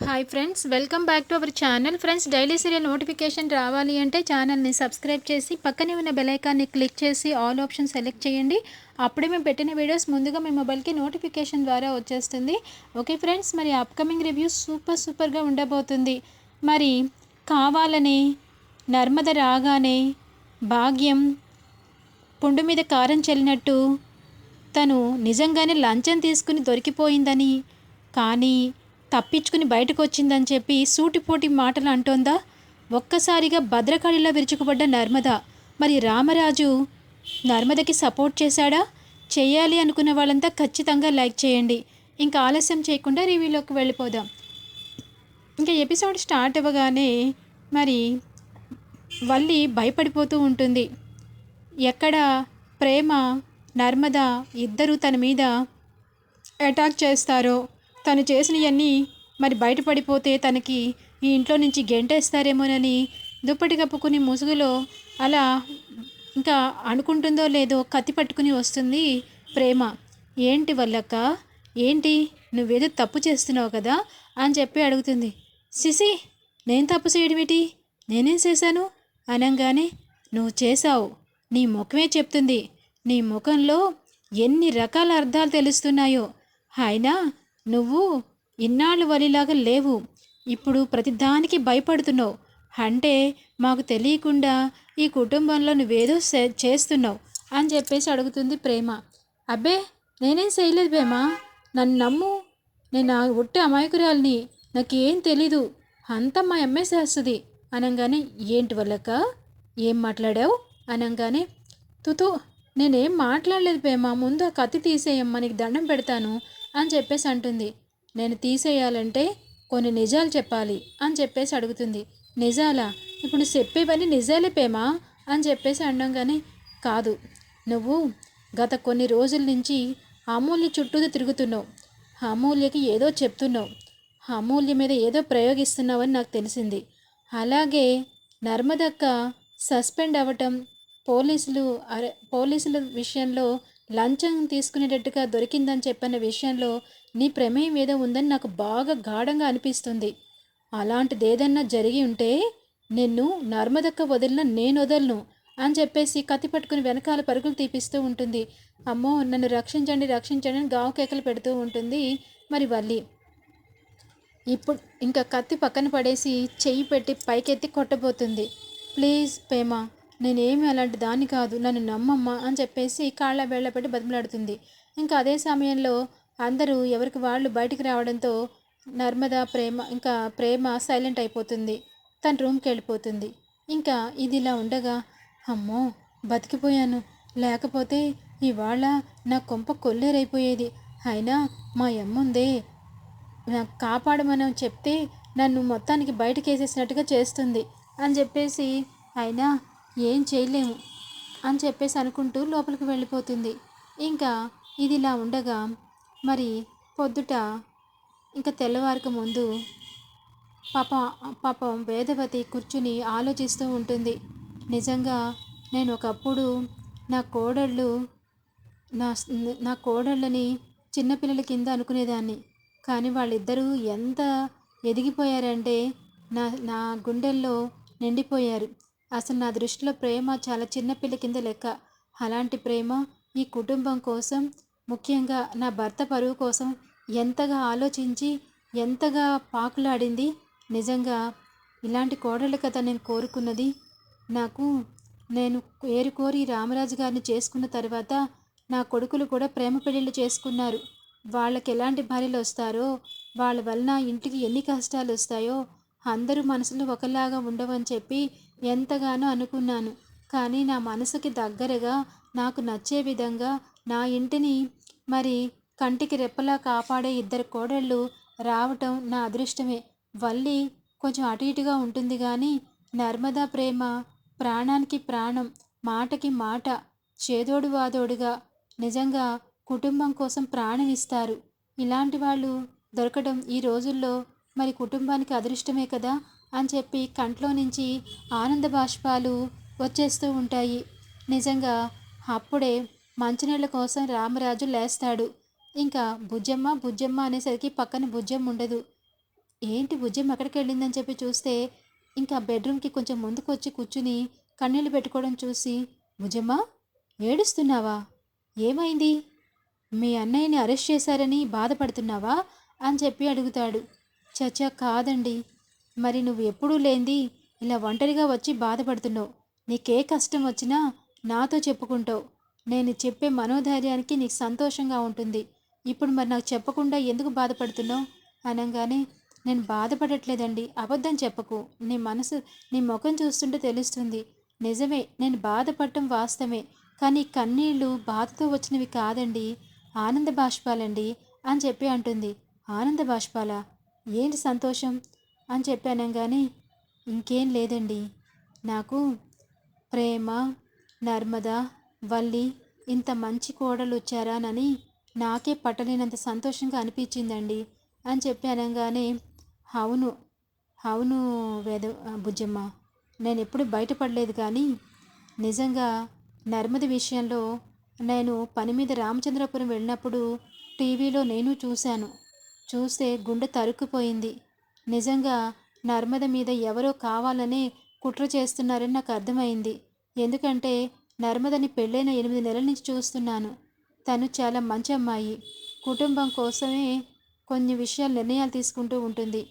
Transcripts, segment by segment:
Hi friends welcome back to our channel friends daily serial notification రావాలి అంటే ఛానల్ని subscribe చేసి పక్కనే ఉన్న బెలైకాన్ని క్లిక్ చేసి ఆల్ ఆప్షన్ సెలెక్ట్ చేయండి. అప్పుడే మేము పెట్టిన వీడియోస్ ముందుగా మీ మొబైల్కి నోటిఫికేషన్ ద్వారా వచ్చేస్తుంది. ఓకే ఫ్రెండ్స్ మరి అప్కమింగ్ రివ్యూస్ సూపర్ సూపర్గా ఉండబోతుంది. మరి కావాలని నర్మద రాగానే భాగ్యం పుండు మీద కారం చల్లినట్టు తను నిజంగానే లంచం తీసుకుని దొరికిపోయిందని కానీ తప్పించుకుని బయటకు వచ్చిందని చెప్పి సూటిపోటి మాటలు అంటోందా? ఒక్కసారిగా భద్రకాళిలా విరుచుకుపడ్డ నర్మద. మరి రామరాజు నర్మదకి సపోర్ట్ చేశాడా? చేయాలి అనుకున్న వాళ్ళంతా ఖచ్చితంగా లైక్ చేయండి. ఇంకా ఆలస్యం చేయకుండా రివ్యూలోకి వెళ్ళిపోదాం. ఇంకా ఎపిసోడ్ స్టార్ట్ అవ్వగానే మరి వల్లి భయపడిపోతూ ఉంటుంది. ఎక్కడ ప్రేమ నర్మద ఇద్దరూ తన మీద అటాక్ చేస్తారో తను చేసినవన్నీ మరి బయటపడిపోతే తనకి ఈ ఇంట్లో నుంచి గెంటేస్తారేమోనని దుప్పటి కప్పుకుని ముసుగులో అలా ఇంకా అనుకుంటుందో లేదో కత్తి పట్టుకుని వస్తుంది ప్రేమ. ఏంటి వల్లక్క? ఏంటి? నువ్వేదో తప్పు చేస్తున్నావు కదా అని చెప్పి అడుగుతుంది. సిసి నేను తప్పు చేయడమేటి నేనేం చేశాను? అనగానే నువ్వు చేశావు. నీ ముఖమే చెప్తుంది. నీ ముఖంలో ఎన్ని రకాల అర్థాలు తెలుస్తున్నాయో. అయినా నువ్వు ఇన్నాళ్ళు వలిలాగా లేవు. ఇప్పుడు ప్రతిదానికి భయపడుతున్నావు. అంటే మాకు తెలియకుండా ఈ కుటుంబంలో నువ్వేదో చేస్తున్నావు అని చెప్పేసి అడుగుతుంది ప్రేమ. అబ్బే నేనేం చేయలేదు ప్రేమ నన్ను నమ్ము. నేను ఆ ఒట్టి అమాయకురాల్ని. నాకేం తెలీదు. అంతా మా అమ్మే చేస్తుంది. అనగానే ఏంటి వల్లక ఏం మాట్లాడావు? అనగానే తుతు నేనేం మాట్లాడలేదు ప్రేమ ముందు ఆ కత్తి తీసేయమ్మ. నీకు దండం పెడతాను. అని చెప్పేసి అంటుంది. నేను తీసేయాలంటే కొన్ని నిజాలు చెప్పాలి అని చెప్పేసి అడుగుతుంది. నిజాలా? ఇప్పుడు చెప్పేవన్నీ నిజాలే పేమా? అని చెప్పేసి అనగానే కాదు. నువ్వు గత కొన్ని రోజుల నుంచి అమూల్య చుట్టూ తిరుగుతున్నావు. అమూల్యకి ఏదో చెప్తున్నావు. అమూల్య మీద ఏదో ప్రయోగిస్తున్నావని నాకు తెలిసింది. అలాగే నర్మదక్క సస్పెండ్ అవ్వటం పోలీసులు అరే పోలీసుల విషయంలో లంచం తీసుకునేటట్టుగా దొరికిందని చెప్పిన విషయంలో నీ ప్రమేయం ఏదో ఉందని నాకు బాగా గాఢంగా అనిపిస్తుంది. అలాంటిది ఏదన్నా జరిగి ఉంటే నిన్ను నర్మదక్క వదిలిన నేను వదలను అని చెప్పేసి కత్తి పట్టుకుని వెనకాల పరుగులు తీపిస్తూ ఉంటుంది. అమ్మో నన్ను రక్షించండి రక్షించండి అని గావు కేకలు పెడుతూ ఉంటుంది మరి వల్లి. ఇప్పుడు ఇంకా కత్తి పక్కన పడేసి చెయ్యి పెట్టి పైకెత్తి కొట్టబోతుంది. ప్లీజ్ పేమా నేనేమి అలాంటి దాన్ని కాదు నన్ను నమ్మమ్మా అని చెప్పేసి కాళ్ళ వేళ్ళ పెట్టి బతిమలాడుతుంది. ఇంకా అదే సమయంలో అందరూ ఎవరికి వాళ్ళు బయటికి రావడంతో నర్మద ప్రేమ ఇంకా ప్రేమ సైలెంట్ అయిపోతుంది. తన రూమ్కి వెళ్ళిపోతుంది. ఇంకా ఇది ఇలా ఉండగా అమ్మో బతికిపోయాను. లేకపోతే ఇవాళ నా కొంప కొల్లేరైపోయేది. అయినా మా అమ్ముందే నాకు కాపాడమని చెప్తే నన్ను మొత్తానికి బయటకేసేసినట్టుగా చేస్తుంది అని చెప్పేసి అయినా ఏం చేయలేము అని చెప్పేసి అనుకుంటూ లోపలికి వెళ్ళిపోతుంది. ఇంకా ఇది ఇలా ఉండగా మరి పొద్దుట ఇంకా తెల్లవారికి ముందు పాపం పాపం వేదవతి కూర్చుని ఆలోచిస్తూ ఉంటుంది. నిజంగా నేను ఒకప్పుడు నా కోడళ్ళు నా నా కోడళ్ళని చిన్నపిల్లల కింద అనుకునేదాన్ని. కానీ వాళ్ళిద్దరూ ఎంత ఎదిగిపోయారంటే నా నా గుండెల్లో నిండిపోయారు. అసలు నా దృష్టిలో ప్రేమ చాలా చిన్నపిల్ల కింద లెక్క. అలాంటి ప్రేమ ఈ కుటుంబం కోసం ముఖ్యంగా నా భర్త పరువు కోసం ఎంతగా ఆలోచించి ఎంతగా పాకులాడింది. నిజంగా ఇలాంటి కోడళ్ళ కథ నేను కోరుకున్నది నాకు. నేను ఏరుకోరి రామరాజు గారిని చేసుకున్న తర్వాత నా కొడుకులు కూడా ప్రేమ పెళ్ళిళ్ళు చేసుకున్నారు. వాళ్ళకి ఎలాంటి భార్యలు వస్తారో వాళ్ళ వలన ఇంటికి ఎన్ని కష్టాలు వస్తాయో అందరూ మనసులో ఒకలాగా ఉండవని చెప్పి ఎంతగానో అనుకున్నాను. కానీ నా మనసుకి దగ్గరగా నాకు నచ్చే విధంగా నా ఇంటిని మరి కంటికి రెప్పలా కాపాడే ఇద్దరు కోడళ్ళు రావటం నా అదృష్టమే. వల్లి కొంచెం అటు ఇటుగా ఉంటుంది కానీ నర్మదా ప్రేమ ప్రాణానికి ప్రాణం మాటకి మాట చేదోడు వాదోడుగా నిజంగా కుటుంబం కోసం ప్రాణం ఇస్తారు ఇలాంటి వాళ్ళు దొరకడం ఈ రోజుల్లో మరి కుటుంబానికి అదృష్టమే కదా? అని చెప్పి కంట్లో నుంచి ఆనంద బాష్పాలు వచ్చేస్తూ ఉంటాయి. నిజంగా అప్పుడే మంచినీళ్ళ కోసం రామరాజు లేస్తాడు. ఇంకా బుజ్జమ్మ బుజ్జమ్మ అనేసరికి పక్కన బుజ్జమ్మ ఉండదు. ఏంటి బుజ్జమ్మ ఎక్కడికి వెళ్ళిందని చెప్పి చూస్తే ఇంకా బెడ్రూమ్కి కొంచెం ముందుకు వచ్చి కూర్చుని కన్నీళ్ళు పెట్టుకోవడం చూసి బుజ్జమ్మ ఏడుస్తున్నావా? ఏమైంది? మీ అన్నయ్యని అరెస్ట్ చేశారని బాధపడుతున్నావా? అని చెప్పి అడుగుతాడు. చచ్చా కాదండి. మరి నువ్వు ఎప్పుడూ లేంది ఇలా ఒంటరిగా వచ్చి బాధపడుతున్నావు. నీకే కష్టం వచ్చినా నాతో చెప్పుకుంటావు. నేను చెప్పే మనోధైర్యానికి నీకు సంతోషంగా ఉంటుంది. ఇప్పుడు మరి నాకు చెప్పకుండా ఎందుకు బాధపడుతున్నావు? అనగానే నేను బాధపడట్లేదండి. అబద్ధం చెప్పకు. నీ మనసు నీ ముఖం చూస్తుంటే తెలుస్తుంది. నిజమే నేను బాధపడటం వాస్తవమే. కానీ కన్నీళ్ళు బాధతో వచ్చినవి కాదండి. ఆనంద బాష్పాలండి అని చెప్పి అంటుంది. ఆనంద బాష్పాల? ఏంటి సంతోషం? అని చెప్పానంగానే ఇంకేం లేదండి. నాకు ప్రేమ నర్మద వల్లి ఇంత మంచి కోడలు వచ్చారానని నాకే పట్టలేనంత సంతోషంగా అనిపించిందండి అని చెప్పి అనగానే అవును అవును వేద బుజ్జమ్మ. నేను ఎప్పుడు బయటపడలేదు కానీ నిజంగా నర్మద విషయంలో నేను పని మీద రామచంద్రపురం వెళ్ళినప్పుడు టీవీలో నేను చూశాను. చూస్తే గుండె తరుక్కుపోయింది. నిజంగా నర్మద మీద ఎవరో కావాలనే కుట్ర చేస్తున్నారని నాకు అర్థమైంది. ఎందుకంటే నర్మదని పెళ్ళైన ఎనిమిది నెలల నుంచి చూస్తున్నాను. తను చాలా మంచి అమ్మాయి. కుటుంబం కోసమే కొన్ని విషయాలు నిర్ణయాలు తీసుకుంటూ ఉంటుంది.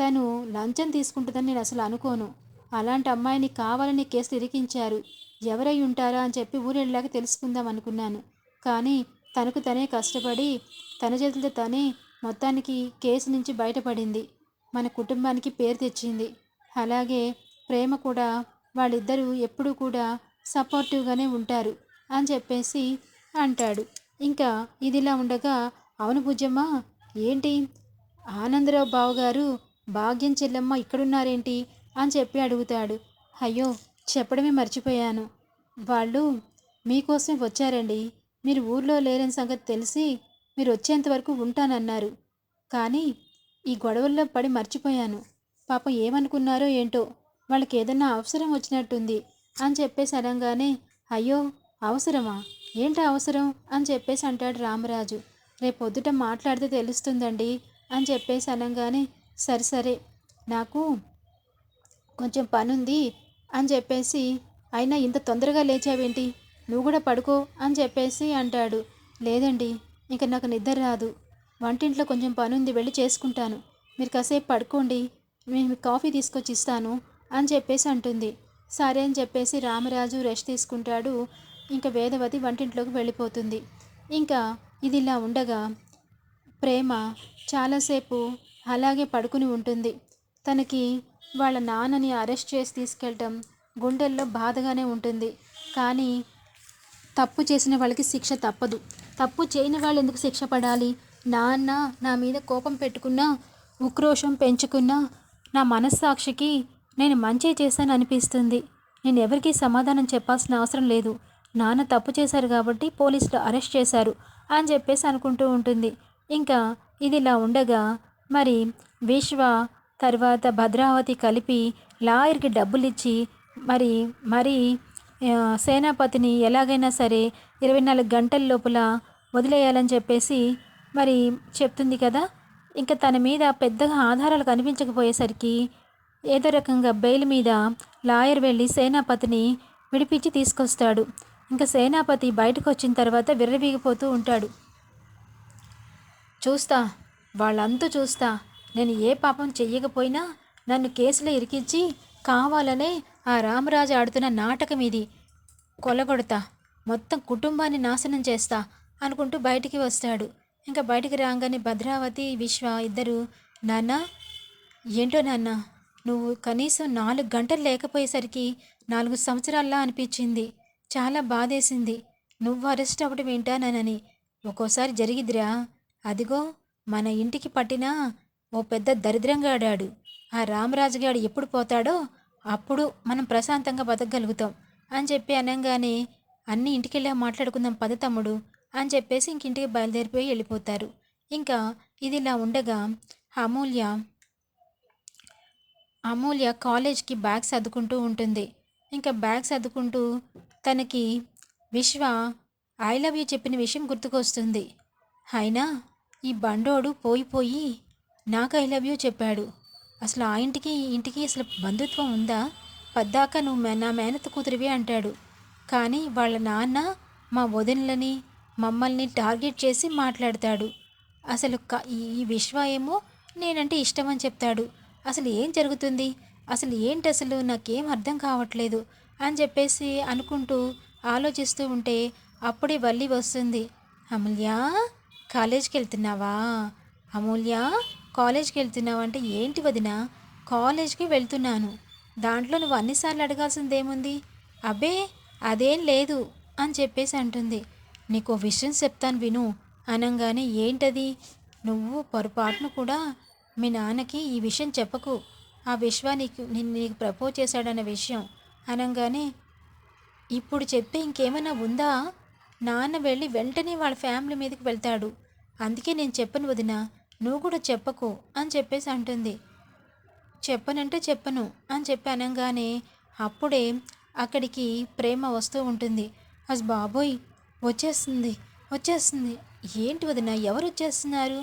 తను లంచం తీసుకుంటుందని నేను అసలు అనుకోను. అలాంటి అమ్మాయిని కావాలని కేసులు ఇరికించారు ఎవరై ఉంటారా అని చెప్పి ఊరెళ్ళాక తెలుసుకుందాం అనుకున్నాను. కానీ తనకు తనే కష్టపడి తన చేతులతో తనే మొత్తానికి కేసు నుంచి బయటపడింది. మన కుటుంబానికి పేరు తెచ్చింది. అలాగే ప్రేమ కూడా వాళ్ళిద్దరూ ఎప్పుడూ కూడా సపోర్టివ్గానే ఉంటారు అని చెప్పేసి అంటాడు. ఇంకా ఇదిలా ఉండగా అవును పూజమ్మ ఏంటి? ఆనందరావు బావగారు భాగ్యం చెల్లెమ్మ ఇక్కడున్నారేంటి? అని చెప్పి అడుగుతాడు. అయ్యో చెప్పడమే మర్చిపోయాను. వాళ్ళు మీకోసం వచ్చారండి. మీరు ఊర్లో లేరని సంగతి తెలిసి మీరు వచ్చేంత వరకు ఉంటానన్నారు. కానీ ఈ గొడవల్లో పడి మర్చిపోయాను. పాపం ఏమనుకున్నారో ఏంటో వాళ్ళకి ఏదన్నా అవసరం వచ్చినట్టుంది అని చెప్పేసి అనగానే అయ్యో అవసరమా? ఏంటి అవసరం? అని చెప్పేసి అంటాడు రామరాజు. రేపొద్దుట మాట్లాడితే తెలుస్తుందండి అని చెప్పేసి అనగానే సరే సరే నాకు కొంచెం పనుంది అని చెప్పేసి అయినా ఇంత తొందరగా లేచావేంటి? నువ్వు కూడా పడుకో అని చెప్పేసి అంటాడు. లేదండి ఇంక నాకు నిద్ర రాదు వంటింట్లో కొంచెం పని ఉంది వెళ్ళి చేసుకుంటాను. మీరు కాసేపు పడుకోండి నేను కాఫీ తీసుకొచ్చి ఇస్తాను అని చెప్పేసి అంటుంది. సరే అని చెప్పేసి రామరాజు రెస్ట్ తీసుకుంటాడు. ఇంకా వేదవతి వంటింట్లోకి వెళ్ళిపోతుంది. ఇంకా ఇది ఇలా ఉండగా ప్రేమ చాలాసేపు అలాగే పడుకుని ఉంటుంది. తనకి వాళ్ళ నాన్నని అరెస్ట్ చేసి తీసుకెళ్ళటం గుండెల్లో బాధగానే ఉంటుంది. కానీ తప్పు చేసిన వాళ్ళకి శిక్ష తప్పదు. తప్పు చేయని వాళ్ళు ఎందుకు శిక్ష పడాలి? నాన్న నా మీద కోపం పెట్టుకున్నా ఉక్రోషం పెంచుకున్నా నా మనస్సాక్షికి నేను మంచి చేశాను అనిపిస్తుంది నేను ఎవరికీ సమాధానం చెప్పాల్సిన అవసరం లేదు. నాన్న తప్పు చేశారు కాబట్టి పోలీసులు అరెస్ట్ చేశారు అని చెప్పేసి అనుకుంటూ ఉంటుంది. ఇంకా ఇది ఇలా ఉండగా మరి విశ్వ తర్వాత భద్రావతి కలిపి లాయర్కి డబ్బులు ఇచ్చి మరి మరి సేనాపతిని ఎలాగైనా సరే ఇరవై నాలుగు గంటల లోపల వదిలేయాలని చెప్పేసి మరి చెప్తుంది కదా ఇంకా తన మీద పెద్దగా ఆధారాలు కనిపించకపోయేసరికి ఏదో రకంగా బెయిల్ మీద లాయర్ వెళ్ళి సేనాపతిని విడిపించి తీసుకొస్తాడు. ఇంకా సేనాపతి బయటకు వచ్చిన తర్వాత విర్రవీగిపోతూ ఉంటాడు. చూస్తా వాళ్ళంతా చూస్తా నేను ఏ పాపం చెయ్యకపోయినా నన్ను కేసులో ఇరికించి కావాలనే ఆ రామరాజు ఆడుతున్న నాటకం ఇది. కొలగొడతా మొత్తం కుటుంబాన్ని నాశనం చేస్తా అనుకుంటూ బయటికి వస్తాడు. ఇంకా బయటికి రాగానే భద్రావతి విశ్వ ఇద్దరు నాన్న ఏంటో నాన్న నువ్వు కనీసం నాలుగు గంటలు లేకపోయేసరికి నాలుగు సంవత్సరాల్లా అనిపించింది. చాలా బాధేసింది. నువ్వు అరెస్ట్ అవ్వడం ఏంటానని ఒక్కోసారి జరిగిద్దిరా. అదిగో మన ఇంటికి పట్టిన ఓ పెద్ద దరిద్రంగాడాడు ఆ రామరాజుగాడు ఎప్పుడు పోతాడో అప్పుడు మనం ప్రశాంతంగా బతకగలుగుతాం అని చెప్పి అనగానే అన్ని ఇంటికెళ్ళా మాట్లాడుకుందాం పద తమ్ముడు. అని చెప్పేసి ఇంక ఇంటికి బయలుదేరిపోయి వెళ్ళిపోతారు. ఇంకా ఇది ఇలా ఉండగా అమూల్య అమూల్య కాలేజ్కి బ్యాగ్ సర్దుకుంటూ ఉంటుంది. ఇంకా బ్యాగ్ సర్దుకుంటూ తనకి విశ్వ ఐ లవ్ యూ చెప్పిన విషయం గుర్తుకొస్తుంది. అయినా ఈ బండోడు పోయిపోయి నాకు ఐ లవ్ యూ చెప్పాడు. అసలు ఆ ఇంటికి ఈ ఇంటికి అసలు బంధుత్వం ఉందా? పద్దాక నువ్వు నా మేనత కూతురివి అంటాడు. కానీ వాళ్ళ నాన్న మా వదినలని మమ్మల్ని టార్గెట్ చేసి మాట్లాడతాడు. అసలు క- ఈ ఈ విశ్వ ఏమో నేనంటే ఇష్టం అని చెప్తాడు. అసలు ఏం జరుగుతుంది? అసలు ఏంటి అసలు? నాకేం అర్థం కావట్లేదు అని చెప్పేసి అనుకుంటూ ఆలోచిస్తూ ఉంటే అప్పుడే వల్లి వస్తుంది. అమూల్య కాలేజ్కి వెళ్తున్నావా? అమూల్య కాలేజ్కి వెళ్తున్నావా అంటే ఏంటి వదిన? కాలేజ్కి వెళ్తున్నాను. దాంట్లో నువ్వు అన్నిసార్లు అడగాల్సిందేముంది? అబ్బే అదేం లేదు అని చెప్పేసి అంటుంది. నీకు ఓ విషయం చెప్తాను విను. అనగానే ఏంటది? నువ్వు పొరపాటును కూడా మీ నాన్నకి ఈ విషయం చెప్పకు. ఆ విశ్వ నీకు నిన్ను నీకు ప్రపోజ్ చేశాడన్న విషయం. అనగానే ఇప్పుడు చెప్పి ఇంకేమైనా ఉందా? నాన్న వెళ్ళి వెంటనే వాళ్ళ ఫ్యామిలీ మీదకి వెళ్తాడు. అందుకే నేను చెప్పను వదిన. నువ్వు కూడా చెప్పకు అని చెప్పేసి అంటుంది. చెప్పనంటే చెప్పను అని చెప్పి అనగానే అప్పుడే అక్కడికి ప్రేమ వస్తూ ఉంటుంది. అస్ బాబోయ్ వచ్చేస్తుంది వచ్చేస్తుంది. ఏంటి వదిన ఎవరు వచ్చేస్తున్నారు?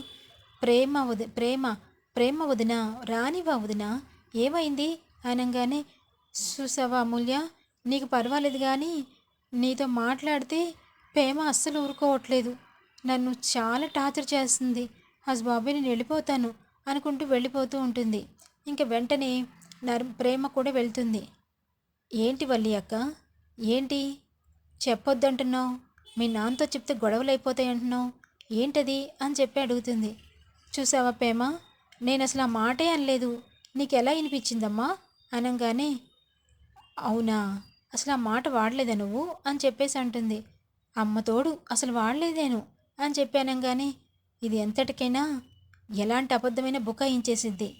ప్రేమ వది ప్రేమ ప్రేమ వదిన రానివా వదిన ఏమైంది? అనగానే చూసావా అమూల్య నీకు పర్వాలేదు కానీ నీతో మాట్లాడితే ప్రేమ అస్సలు ఊరుకోవట్లేదు. నన్ను చాలా టార్చర్ చేస్తుంది. హస్ బాబాయ్ నేను వెళ్ళిపోతాను అనుకుంటూ వెళ్ళిపోతూ ఉంటుంది. ఇంకా వెంటనే నర్ ప్రేమ కూడా వెళ్తుంది. ఏంటి వల్లి అక్క? ఏంటి? చెప్పొద్దంటున్నావు. మీ నాన్నతో చెప్తే గొడవలు అయిపోతాయి అంటున్నావు? ఏంటది? అని చెప్పి అడుగుతుంది. చూసావా ప్రేమ? నేను అసలు ఆ మాటే అనలేదు. నీకు ఎలా వినిపించిందమ్మా? అనగానే అవునా? అసలు ఆ మాట వాడలేదా నువ్వు? అని చెప్పేసి అంటుంది. అమ్మ తోడు అసలు వాడలేదేను? అని చెప్పానంగానే ఇది ఎంతటికైనా ఎలాంటి అబద్ధమైన బుకాయించేసిద్ది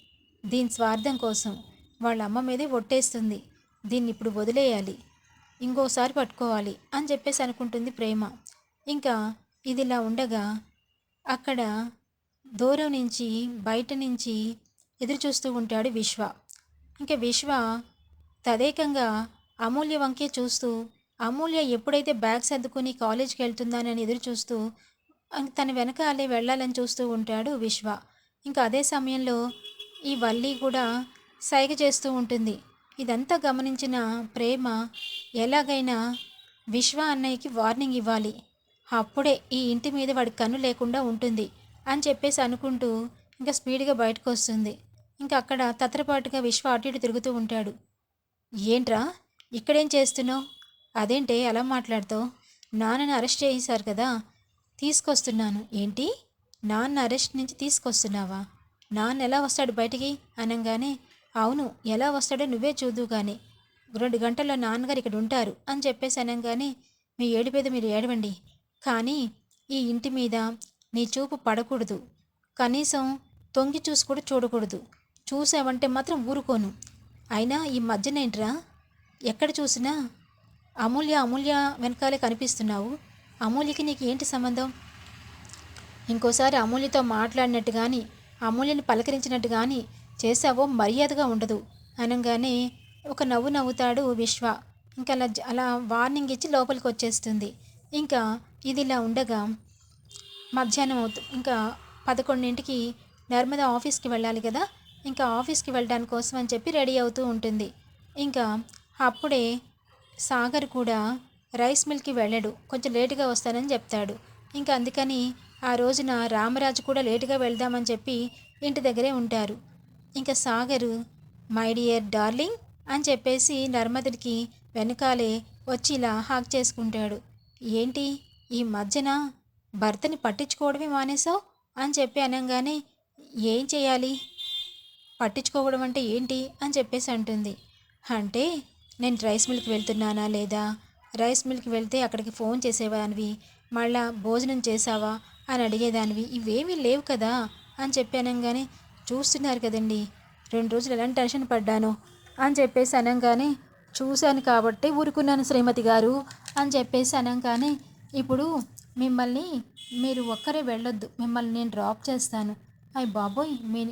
దీని స్వార్థం కోసం వాళ్ళ అమ్మ మీదే ఒట్టేస్తుంది. దీన్ని ఇప్పుడు వదిలేయాలి. ఇంకోసారి పట్టుకోవాలి అని చెప్పేసి అనుకుంటుంది ప్రేమ. ఇంకా ఇదిలా ఉండగా అక్కడ దూరం నుంచి బయట నుంచి ఎదురు చూస్తూ ఉంటాడు విశ్వ. ఇంకా విశ్వ తదేకంగా అమూల్య వంకే చూస్తూ అమూల్య ఎప్పుడైతే బ్యాగ్ సర్దుకుని కాలేజ్కి వెళ్తుందానని ఎదురు చూస్తూ తన వెనకాలే వెళ్ళాలని చూస్తూ ఉంటాడు విశ్వ. ఇంకా అదే సమయంలో ఈ వల్లి కూడా సైగ చేస్తూ ఉంటుంది. ఇదంతా గమనించిన ప్రేమ ఎలాగైనా విశ్వ అన్నయ్యకి వార్నింగ్ ఇవ్వాలి. అప్పుడే ఈ ఇంటి మీద వాడి కన్ను లేకుండా ఉంటుంది అని చెప్పేసి అనుకుంటూ ఇంకా స్పీడ్గా బయటకు వస్తుంది ఇంకా అక్కడ తత్రపాటుగా విశ్వ అటు ఇటు తిరుగుతూ ఉంటాడు. ఏంట్రా? ఇక్కడేం చేస్తున్నావు? అదేంటే అలా మాట్లాడుతావు? నాన్నని అరెస్ట్ చేశారు కదా? తీసుకొస్తున్నాను. ఏంటి? నాన్న అరెస్ట్ నుంచి తీసుకొస్తున్నావా? నాన్న ఎలా వస్తాడు బయటికి? అనగానే అవును ఎలా వస్తాడో నువ్వే చూదు కానీ రెండు గంటల్లో నాన్నగారు ఇక్కడ ఉంటారు అని చెప్పేసి అనగానే మీ ఏడిపేద మీరు ఏడవండి. కానీ ఈ ఇంటి మీద నీ చూపు పడకూడదు. కనీసం తొంగి చూసి కూడా చూడకూడదు. చూసావంటే మాత్రం ఊరుకోను. అయినా ఈ మధ్యనేంట్రా ఎక్కడ చూసినా అమూల్య అమూల్య వెనకాలే కనిపిస్తున్నావు. అమూల్యకి నీకు ఏంటి సంబంధం? ఇంకోసారి అమూల్యతో మాట్లాడినట్టు కానీ అమూల్యని పలకరించినట్టు కానీ చేసావో మర్యాదగా ఉండదు. అనగానే ఒక నవ్వు నవ్వుతాడు విశ్వ. ఇంకా అలా జ- అలా వార్నింగ్ ఇచ్చి లోపలికి వచ్చేస్తుంది. ఇంకా ఇది ఇలా ఉండగా మధ్యాహ్నం అవుతు ఇంకా పదకొండింటికి నర్మదా ఆఫీస్కి వెళ్ళాలి కదా? ఇంకా ఆఫీస్కి వెళ్ళడానికి కోసం అని చెప్పి రెడీ అవుతూ ఉంటుంది. ఇంకా అప్పుడే సాగర్ కూడా రైస్ మిల్కి వెళ్ళడు. కొంచెం లేటుగా వస్తానని చెప్తాడు. ఇంకా అందుకని ఆ రోజున రామరాజు కూడా లేటుగా వెళ్దామని చెప్పి ఇంటి దగ్గరే ఉంటారు. ఇంకా సాగరు మై డియర్ డార్లింగ్ అని చెప్పేసి నర్మదుడికి వెనకాలే వచ్చి ఇలా హాక్ చేసుకుంటాడు. ఏంటి ఈ మధ్యన భర్తని పట్టించుకోవడమే మానేసావు అని చెప్పి అనగానే ఏం చేయాలి? పట్టించుకోవడం అంటే ఏంటి? అని చెప్పేసి అంటుంది. అంటే నేను రైస్ మిల్కి వెళ్తున్నానా లేదా? రైస్ మిల్కి వెళ్తే అక్కడికి ఫోన్ చేసేవానివి? మళ్ళా భోజనం చేసావా అని అడిగేదానివి. ఇవేమీ లేవు కదా? అని చెప్పి అనగానే చూస్తున్నారు కదండి. రెండు రోజులు ఎలాంటి టెన్షన్ పడ్డాను? అని చెప్పేసి అనగానే చూశాను కాబట్టి ఊరుకున్నాను శ్రీమతి గారు. అని చెప్పేసి అనగానే ఇప్పుడు మిమ్మల్ని మీరు ఒక్కరే వెళ్ళొద్దు. మిమ్మల్ని నేను డ్రాప్ చేస్తాను. అయ్యి బాబోయ్ మీ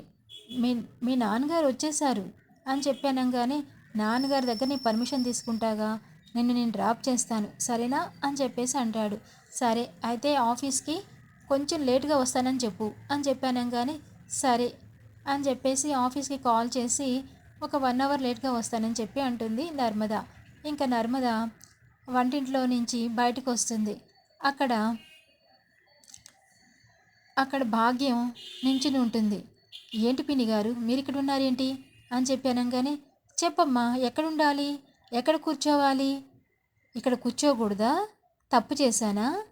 మీ మీ నాన్నగారు వచ్చేసారు అని చెప్పానంగానే నాన్నగారి దగ్గర నీ పర్మిషన్ తీసుకుంటాగా? నిన్ను నేను డ్రాప్ చేస్తాను. సరేనా? అని చెప్పేసి అంటాడు. సరే అయితే ఆఫీస్కి కొంచెం లేట్గా వస్తానని చెప్పు. అని చెప్పానంగానే సరే అని చెప్పేసి ఆఫీస్కి కాల్ చేసి ఒక వన్ అవర్ లేట్గా వస్తానని చెప్పి అంటుంది నర్మద. ఇంకా నర్మద వంటింట్లో నుంచి బయటకు వస్తుంది. అక్కడ అక్కడ భాగ్యం నించుని ఉంటుంది. ఏంటి పిన్ని గారు మీరు ఇక్కడ ఉన్నారేంటి? అని చెప్పి అనగానే చెప్పమ్మా ఎక్కడుండాలి? ఎక్కడ కూర్చోవాలి? ఇక్కడ కూర్చోకూడదా? తప్పు చేశానా?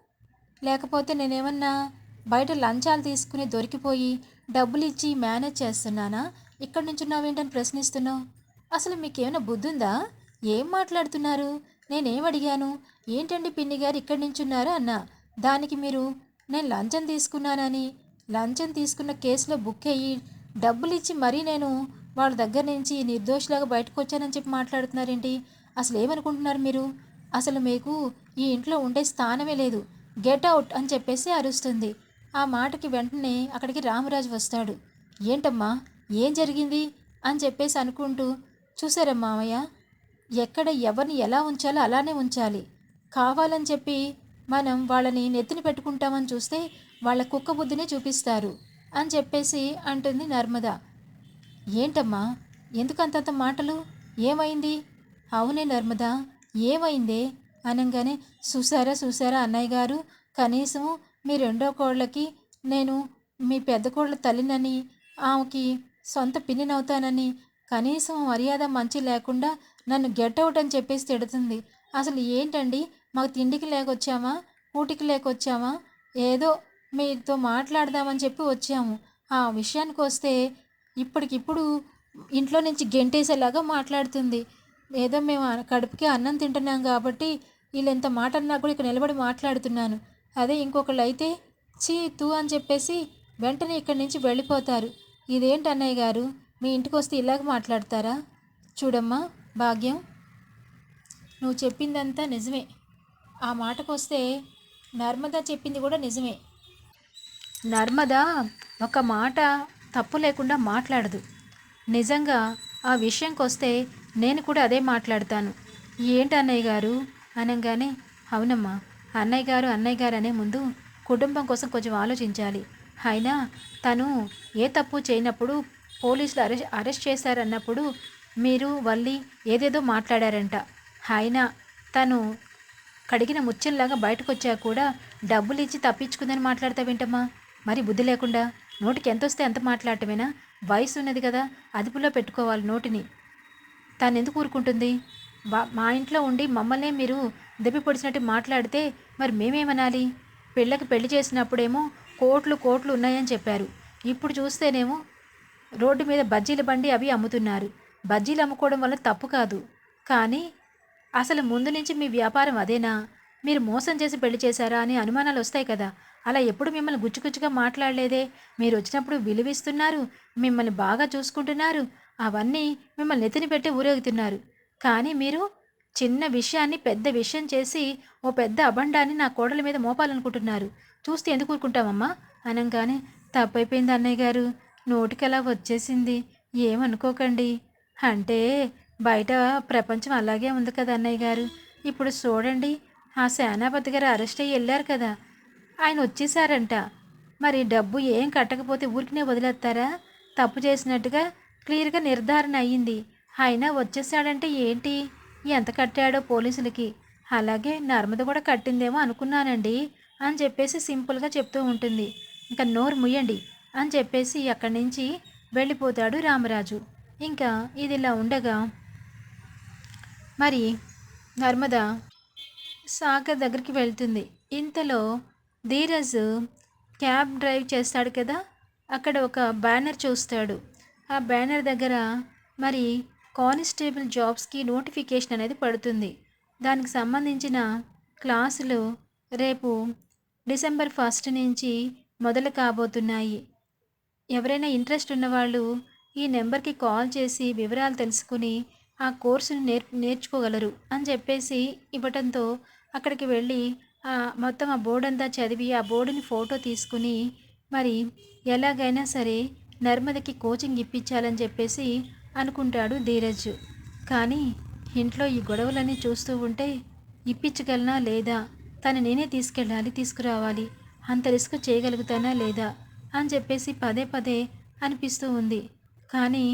లేకపోతే నేనేమన్నా బయట లంచాలు తీసుకుని దొరికిపోయి డబ్బులు ఇచ్చి మేనేజ్ చేస్తున్నానా? ఇక్కడ నుంచున్నావేంటని ప్రశ్నిస్తున్నావు? అసలు మీకేమైనా బుద్ధుందా? ఏం మాట్లాడుతున్నారు? నేనేం అడిగాను ఏంటండి పిన్ని గారు ఇక్కడి నుంచున్నారు అన్న? దానికి మీరు నేను లంచం తీసుకున్నానని లంచం తీసుకున్న కేసులో బుక్ అయ్యి డబ్బులు ఇచ్చి మరీ నేను వాళ్ళ దగ్గర నుంచి నిర్దోషిలాగా బయటకు వచ్చానని చెప్పి మాట్లాడుతున్నారేంటి? అసలు ఏమనుకుంటున్నారు మీరు? అసలు మీకు ఈ ఇంట్లో ఉండే స్థానమే లేదు. గెట్ అవుట్ అని చెప్పేసి అరుస్తుంది. ఆ మాటకి వెంటనే అక్కడికి రామరాజు వస్తాడు. ఏంటమ్మా ఏం జరిగింది? అని చెప్పేసి అనుకుంటూ చూసారా మామయ్య ఎక్కడ ఎవరిని ఎలా ఉంచాలో అలానే ఉంచాలి. కావాలని చెప్పి మనం వాళ్ళని నెత్తిని పెట్టుకుంటామని చూస్తే వాళ్ళ కుక్క బుద్ధినే చూపిస్తారు అని చెప్పేసి అంటుంది నర్మద. ఏంటమ్మా ఎందుకు అంతంత మాటలు? ఏమైంది? అవునే నర్మద ఏమైందే? అనగానే చూసారా చూసారా అన్నయ్య గారు కనీసం మీ రెండో కోళ్ళకి నేను మీ పెద్ద కోళ్ళ తల్లినని ఆమెకి సొంత పిన్నినవుతానని కనీసం మర్యాద మంచి లేకుండా నన్ను గెట్ అవుట్ అని చెప్పేసి తిడుతుంది. అసలు ఏంటండి? మాకు తిండికి లేకొచ్చామా? ఊటికి లేకొచ్చామా? ఏదో మీతో మాట్లాడదామని చెప్పి వచ్చాము. ఆ విషయానికి వస్తే ఇప్పటికిప్పుడు ఇంట్లో నుంచి గెంటేసేలాగా మాట్లాడుతుంది. ఏదో మేము కడుపుకి అన్నం తింటున్నాం కాబట్టి వీళ్ళు ఎంత మాట అన్నా కూడా ఇక్కడ నిలబడి మాట్లాడుతున్నాను. అదే ఇంకొకళ్ళు అయితే చీ తూ అని చెప్పేసి వెంటనే ఇక్కడి నుంచి వెళ్ళిపోతారు. ఇదేంటి అన్నయ్య గారు? మీ ఇంటికి వస్తే ఇలాగ మాట్లాడతారా? చూడమ్మా భాగ్యం. నువ్వు చెప్పిందంతా నిజమే. ఆ మాటకు వస్తే నర్మద చెప్పింది కూడా నిజమే. నర్మద ఒక మాట తప్పు లేకుండా మాట్లాడదు. నిజంగా ఆ విషయంకి వస్తే నేను కూడా అదే మాట్లాడతాను. ఏంటి అన్నయ్య గారు? అనగానే అవునమ్మా. అన్నయ్య గారు అన్నయ్య గారు అనే ముందు కుటుంబం కోసం కొంచెం ఆలోచించాలి. అయినా తను ఏ తప్పు చేయనప్పుడు పోలీసులు అరెస్ట్ అరెస్ట్ చేశారన్నప్పుడు మీరు వల్లి ఏదేదో మాట్లాడారంట. అయినా తను కడిగిన ముచ్చల్లాగా బయటకు వచ్చా కూడా డబ్బులు ఇచ్చి తప్పించుకుందని మాట్లాడతావేంటమ్మా మరి బుద్ధి లేకుండా నోటికి ఎంత వస్తే ఎంత మాట్లాడటమేనా? వయసు ఉన్నది కదా అదుపులో పెట్టుకోవాలి నోటిని. తను ఎందుకు ఊరుకుంటుంది మా ఇంట్లో ఉండి మమ్మల్నే మీరు దెబ్బ పొడిచినట్టు మాట్లాడితే మరి మేమేమనాలి? పెళ్ళకి పెళ్ళి చేసినప్పుడేమో కోట్లు కోట్లు ఉన్నాయని చెప్పారు. ఇప్పుడు చూస్తేనేమో రోడ్డు మీద బజ్జీల బండి అవి అమ్ముతున్నారు. బజ్జీలు అమ్ముకోవడం వల్ల తప్పు కాదు. కానీ అసలు ముందు నుంచి మీ వ్యాపారం అదేనా? మీరు మోసం చేసి పెళ్ళి చేశారా అని అనుమానాలు వస్తాయి కదా. అలా ఎప్పుడు మిమ్మల్ని గుచ్చుగుచ్చుగా మాట్లాడలేదే? మీరు వచ్చినప్పుడు విలువిస్తున్నారు మిమ్మల్ని బాగా చూసుకుంటున్నారు అవన్నీ మిమ్మల్ని నెత్తిన పెట్టి ఊరేగుతున్నారు. కానీ మీరు చిన్న విషయాన్ని పెద్ద విషయం చేసి ఓ పెద్ద అబండాన్ని నా కోడల మీద మోపాలనుకుంటున్నారు. చూస్తే ఎందుకు ఊరుకుంటామమ్మా అనగానే తప్పైపోయింది అన్నయ్య గారు. నోటికలా వచ్చేసింది? ఏమనుకోకండి. అంటే బయట ప్రపంచం అలాగే ఉంది కదా అన్నయ్య గారు. ఇప్పుడు చూడండి ఆ సేనాపతి గారు అరెస్ట్ అయ్యి వెళ్ళారు కదా. ఆయన వచ్చేసారంట. మరి డబ్బు ఏం కట్టకపోతే ఊరికినే వదిలేస్తారా? తప్పు చేసినట్టుగా క్లియర్గా నిర్ధారణ అయ్యింది. అయినా వచ్చేసాడంటే ఏంటి? ఎంత కట్టాడో పోలీసులకి. అలాగే నర్మద కూడా కట్టిందేమో అనుకున్నానండి అని చెప్పేసి సింపుల్గా చెప్తూ ఉంటుంది. ఇంకా నోరు ముయ్యండి అని చెప్పేసి అక్కడి నుంచి వెళ్ళిపోతాడు రామరాజు. ఇంకా ఇది ఇలా ఉండగా మరి నర్మద సాగర్ దగ్గరికి వెళ్తుంది. ఇంతలో ధీరజ్ క్యాబ్ డ్రైవ్ చేస్తాడు కదా అక్కడ ఒక బ్యానర్ చూస్తాడు. ఆ బ్యానర్ దగ్గర మరి కానిస్టేబుల్ జాబ్స్కి నోటిఫికేషన్ అనేది పడుతుంది. దానికి సంబంధించిన క్లాసులు రేపు డిసెంబర్ ఫస్ట్ నుంచి మొదలు కాబోతున్నాయి. ఎవరైనా ఇంట్రెస్ట్ ఉన్నవాళ్ళు ఈ నెంబర్కి కాల్ చేసి వివరాలు తెలుసుకుని ఆ కోర్సును నేర్ నేర్చుకోగలరు అని చెప్పేసి ఇవ్వటంతో అక్కడికి వెళ్ళి ఆ మొత్తం ఆ బోర్డు అంతా చదివి ఆ బోర్డుని ఫోటో తీసుకుని మరి ఎలాగైనా సరే నర్మదకి కోచింగ్ ఇప్పించాలని చెప్పేసి అనుకుంటాడు ధీరజ్. కానీ ఇంట్లో ఈ గొడవలన్నీ చూస్తూ ఉంటే ఇప్పించగలనా లేదా? తను నేనే తీసుకెళ్ళాలి తీసుకురావాలి. అంత రిస్క్ చేయగలుగుతానా లేదా? అని చెప్పేసి పదే పదే అనిపిస్తూ ఉంది. కానీ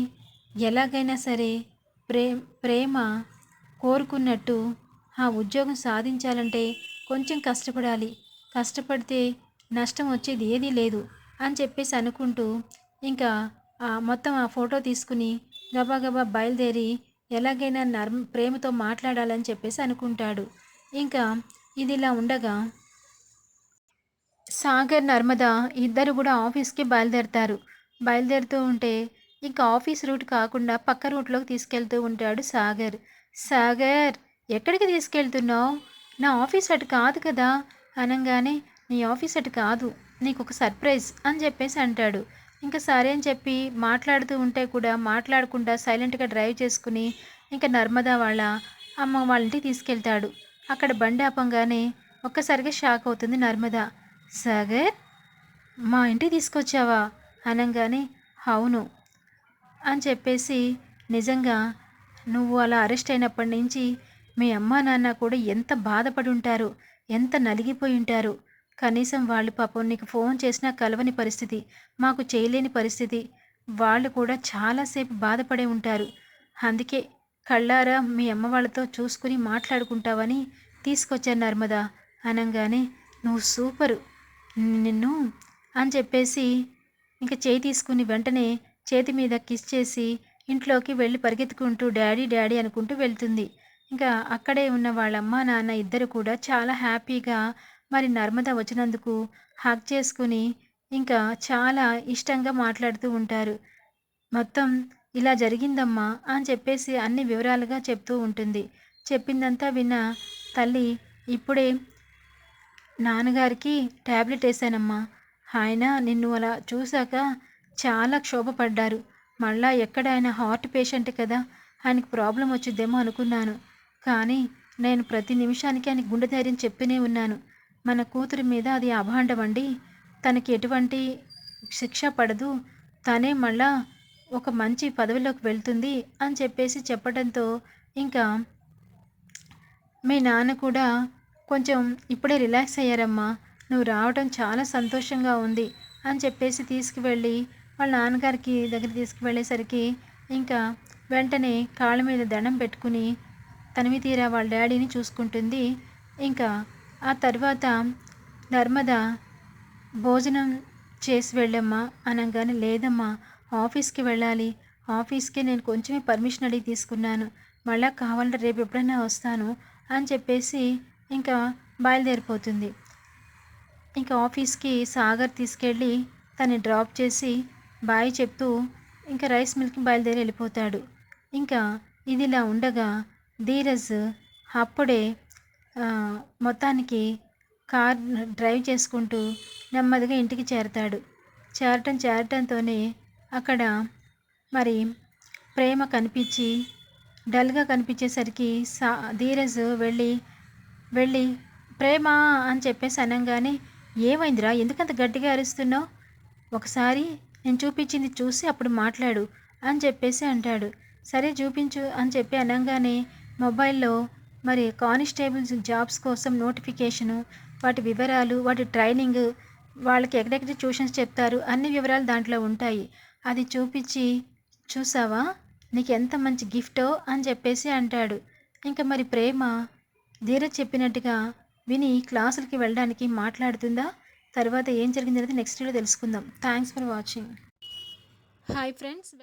ఎలాగైనా సరే ప్రే ప్రేమ కోరుకున్నట్టు ఆ ఉద్యోగం సాధించాలంటే కొంచెం కష్టపడాలి. కష్టపడితే నష్టం వచ్చేది ఏదీ లేదు అని చెప్పేసి అనుకుంటూ ఇంకా మొత్తం ఆ ఫోటో తీసుకుని గబా బయలుదేరి ఎలాగైనా నర్మ ప్రేమతో మాట్లాడాలని చెప్పేసి అనుకుంటాడు. ఇంకా ఇది ఇలా ఉండగా సాగర్ నర్మద ఇద్దరు కూడా ఆఫీస్కి బయలుదేరుతారు. బయలుదేరుతూ ఉంటే ఇంకా ఆఫీస్ రూట్ కాకుండా పక్క రూట్లోకి తీసుకెళ్తూ ఉంటాడు సాగర్. సాగర్ ఎక్కడికి తీసుకెళ్తున్నావు? నా ఆఫీస్ అటు కాదు కదా? అనగానే నీ ఆఫీస్ అటు కాదు నీకు ఒక సర్ప్రైజ్ అని చెప్పేసి అంటాడు. ఇంకా సరే అని చెప్పి మాట్లాడుతూ ఉంటే కూడా మాట్లాడకుండా సైలెంట్గా డ్రైవ్ చేసుకుని ఇంకా నర్మదా వాళ్ళ అమ్మ వాళ్ళ ఇంటికి తీసుకెళ్తాడు. అక్కడ బండి ఆపంగానే ఒక్కసారిగా షాక్ అవుతుంది నర్మదా. సాగర్ మా ఇంటికి తీసుకొచ్చావా? అనగానే అవును అని చెప్పేసి నిజంగా నువ్వు అలా అరెస్ట్ అయినప్పటి నుంచి మీ అమ్మా నాన్న కూడా ఎంత బాధపడి ఉంటారు ఎంత నలిగిపోయి ఉంటారు. కనీసం వాళ్ళు పాపం నీకు ఫోన్ చేసినా కలవని పరిస్థితి మాకు చేయలేని పరిస్థితి. వాళ్ళు కూడా చాలాసేపు బాధపడే ఉంటారు. అందుకే కళ్ళారా మీ అమ్మ వాళ్ళతో చూసుకుని మాట్లాడుకుంటావని తీసుకొచ్చాను నర్మదా. అనగానే నువ్వు సూపరు. నిన్ను అని చెప్పేసి ఇంకా చేయి తీసుకుని వెంటనే చేతి మీద కిస్ చేసి ఇంట్లోకి వెళ్ళి పరిగెత్తుకుంటూ డాడీ డాడీ అనుకుంటూ వెళ్తుంది. ఇంకా అక్కడే ఉన్న వాళ్ళ అమ్మ నాన్న ఇద్దరు కూడా చాలా హ్యాపీగా మరి నర్మద వచ్చినందుకు హక్ చేసుకుని ఇంకా చాలా ఇష్టంగా మాట్లాడుతూ ఉంటారు. మొత్తం ఇలా జరిగిందమ్మా అని చెప్పేసి అన్ని వివరాలుగా చెప్తూ ఉంటుంది. చెప్పిందంతా విన్న తల్లి ఇప్పుడే నాన్నగారికి ట్యాబ్లెట్ వేసానమ్మా. ఆయన నిన్ను అలా చూశాక చాలా క్షోభపడ్డారు. మళ్ళా ఎక్కడ ఆయన హార్ట్ పేషెంట్ కదా? ఆయనకు ప్రాబ్లం వచ్చిద్దేమో అనుకున్నాను. కానీ నేను ప్రతి నిమిషానికి ఆయన గుండె ధైర్యం చెప్పినే ఉన్నాను. మన కూతురి మీద అది అభాండమండి. తనకి ఎటువంటి శిక్ష పడదు. తనే మళ్ళా ఒక మంచి పదవిలోకి వెళ్తుంది అని చెప్పేసి చెప్పడంతో ఇంకా మీ నాన్న కూడా కొంచెం ఇప్పుడే రిలాక్స్ అయ్యారమ్మా. నువ్వు రావడం చాలా సంతోషంగా ఉంది అని చెప్పేసి తీసుకువెళ్ళి వాళ్ళ నాన్నగారికి దగ్గర తీసుకువెళ్ళేసరికి ఇంకా వెంటనే కాళ్ళ మీద దండం పెట్టుకుని తనివి తీరా వాళ్ళ డాడీని చూసుకుంటుంది. ఇంకా ఆ తర్వాత నర్మద భోజనం చేసి వెళ్ళమ్మా అనగానే లేదమ్మా ఆఫీస్కి వెళ్ళాలి. ఆఫీస్కి నేను కొంచెమే పర్మిషన్ అడిగి తీసుకున్నాను. మళ్ళా కావాలంటే రేపు ఎప్పుడైనా వస్తాను అని చెప్పేసి ఇంకా బయలుదేరిపోతుంది. ఇంకా ఆఫీస్కి సాగర్ తీసుకెళ్ళి తను డ్రాప్ చేసి బాయ్ చెప్తూ ఇంకా రైస్ మిల్క్ బయలుదేరి వెళ్ళిపోతాడు. ఇంకా ఇదిలా ఉండగా ధీరజ్ అప్పుడే మొత్తానికి కార్ డ్రైవ్ చేసుకుంటూ నెమ్మదిగా ఇంటికి చేరతాడు. చేరటం చేరటంతోనే అక్కడ మరి ప్రేమ కనిపించి డల్గా కనిపించేసరికి సా ధీరజ్ వెళ్ళి వెళ్ళి ప్రేమ అని చెప్పేసి అనగానే ఏమైందిరా? ఎందుకంత గట్టిగా అరుస్తున్నావు? ఒకసారి నేను చూపించింది చూసి అప్పుడు మాట్లాడు అని చెప్పేసి అంటాడు. సరే చూపించు అని చెప్పి అనగానే మొబైల్లో మరి కానిస్టేబుల్స్ జాబ్స్ కోసం నోటిఫికేషను వాటి వివరాలు వాటి ట్రైనింగ్ వాళ్ళకి ఎక్కడెక్కడ ట్యూషన్స్ చెప్తారు అన్ని వివరాలు దాంట్లో ఉంటాయి. అది చూపించి చూసావా? నీకు ఎంత మంచి గిఫ్టో? అని చెప్పేసి అంటాడు. ఇంకా మరి ప్రేమ ధీరజ్ చెప్పినట్టుగా విని క్లాసులకి వెళ్ళడానికి మాట్లాడుతుందా? తర్వాత ఏం జరిగిందనేది నెక్స్ట్ వీడియో తెలుసుకుందాం. Thanks for watching hi friends